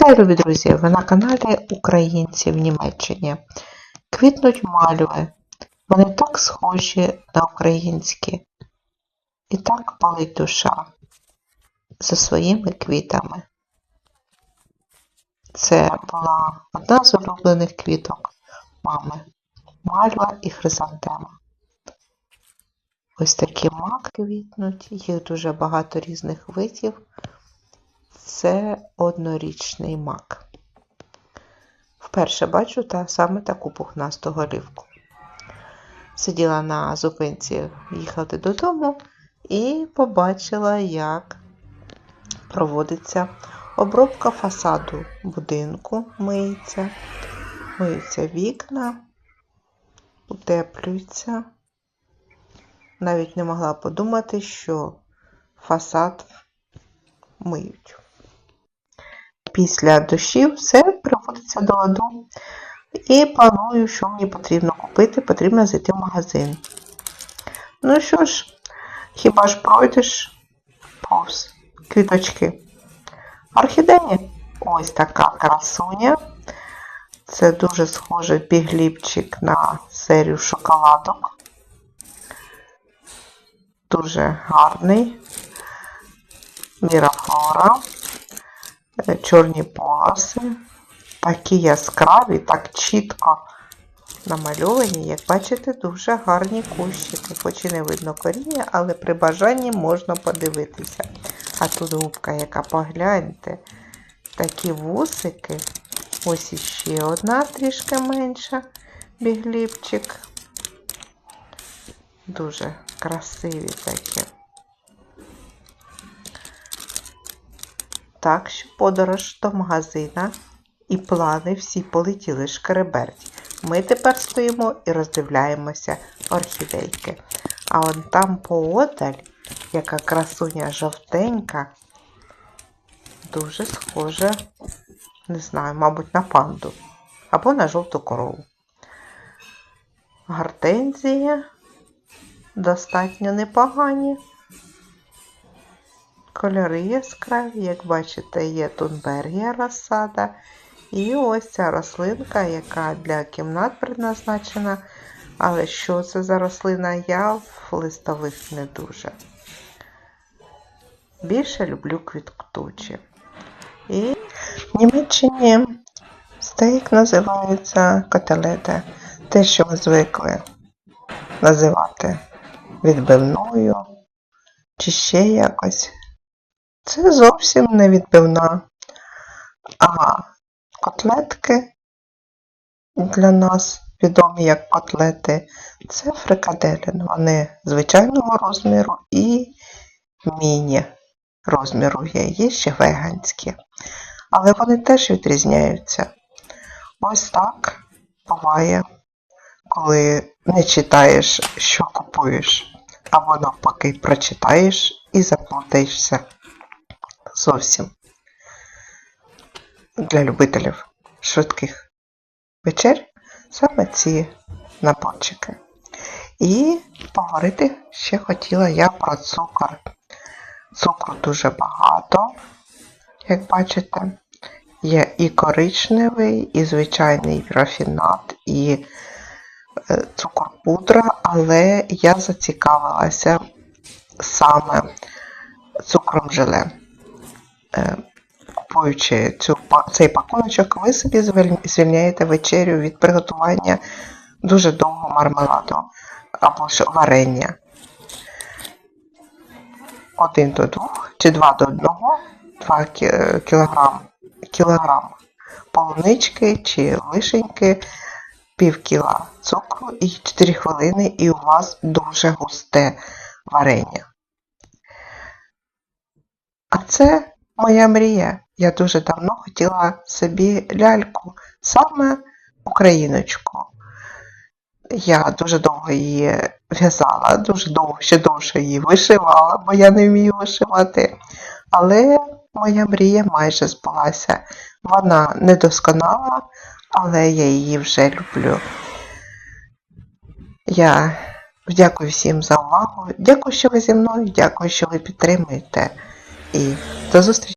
Вітаю, любі друзі! Ви на каналі Українці в Німеччині. Квітнуть мальви. Вони так схожі на українські. І так палить душа за своїми квітами. Це була одна з улюблених квіток мами. Мальва і хризантема. Ось такі мак квітнуть, їх дуже багато різних видів. Це однорічний мак. Вперше бачу та саме таку пухнасту голівку. Сиділа на зупинці їхати додому і побачила, як проводиться обробка фасаду будинку, миється, миються вікна, утеплюються. Навіть не могла подумати, що фасад миють. Після дощів все приводиться до ладу. І планую, що мені потрібно купити, потрібно зайти в магазин. Ну що ж, хіба ж пройдеш повз квіточки? Орхідеї. Ось така красуня. Це дуже схожий бігліпчик на серію шоколадок. Дуже гарний. Мірафлора чорні полоси, такі яскраві, так чітко намальовані, як бачите, дуже гарні кущики. Хоч і не видно коріння, але при бажанні можна подивитися. А тут губка, яка погляньте, такі вусики. Ось іще одна трішки менша бігліпчик. Дуже красиві такі. Так що подорож до магазина і плани всі полетіли шкереберть. Ми тепер стоїмо і роздивляємося орхідейки. А он там поодаль, яка красуня жовтенька, дуже схожа, не знаю, мабуть, на панду або на жовту корову. Гортензія достатньо непогані. Кольори яскраві, як бачите, є тунбергія розсада. І ось ця рослинка, яка для кімнат предназначена. Але що це за рослина, я в листових не дуже. Більше люблю квіткотучі. І в Німеччині стейк називається котелета. Те, що ми звикли називати відбивною чи ще якось. Це зовсім не відбивна. А котлетки для нас відомі як котлети, це фрикаделін. Вони звичайного розміру і міні розміру є, є ще веганські. Але вони теж відрізняються. Ось так буває, коли не читаєш, що купуєш, або навпаки прочитаєш і заплутаєшся зовсім для любителів швидких вечер саме ці наборчики. І поговорити ще хотіла я про цукор. Цукру дуже багато, як бачите. Є і коричневий, і звичайний рафінат, і е, цукор пудра, але я зацікавилася саме цукром желе. Е, Купуючи цю, цей пакуночок, ви собі звільняєте вечерю від приготування дуже довгого мармеладу або ж варення. Один до двох чи два до одного, 2 кілограм, кілограм полунички чи вишеньки, пів кіла цукру і 4 хвилини, і у вас дуже густе варення. А це моя мрія. Я дуже давно хотіла собі ляльку, саме україночку. Я дуже довго її в'язала, дуже довго, ще довше її вишивала, бо я не вмію вишивати. Але моя мрія майже збулася. Вона недосконала, але я її вже люблю. Я дякую всім за увагу. Дякую, що ви зі мною, дякую, що ви підтримуєте. І до зустрічі!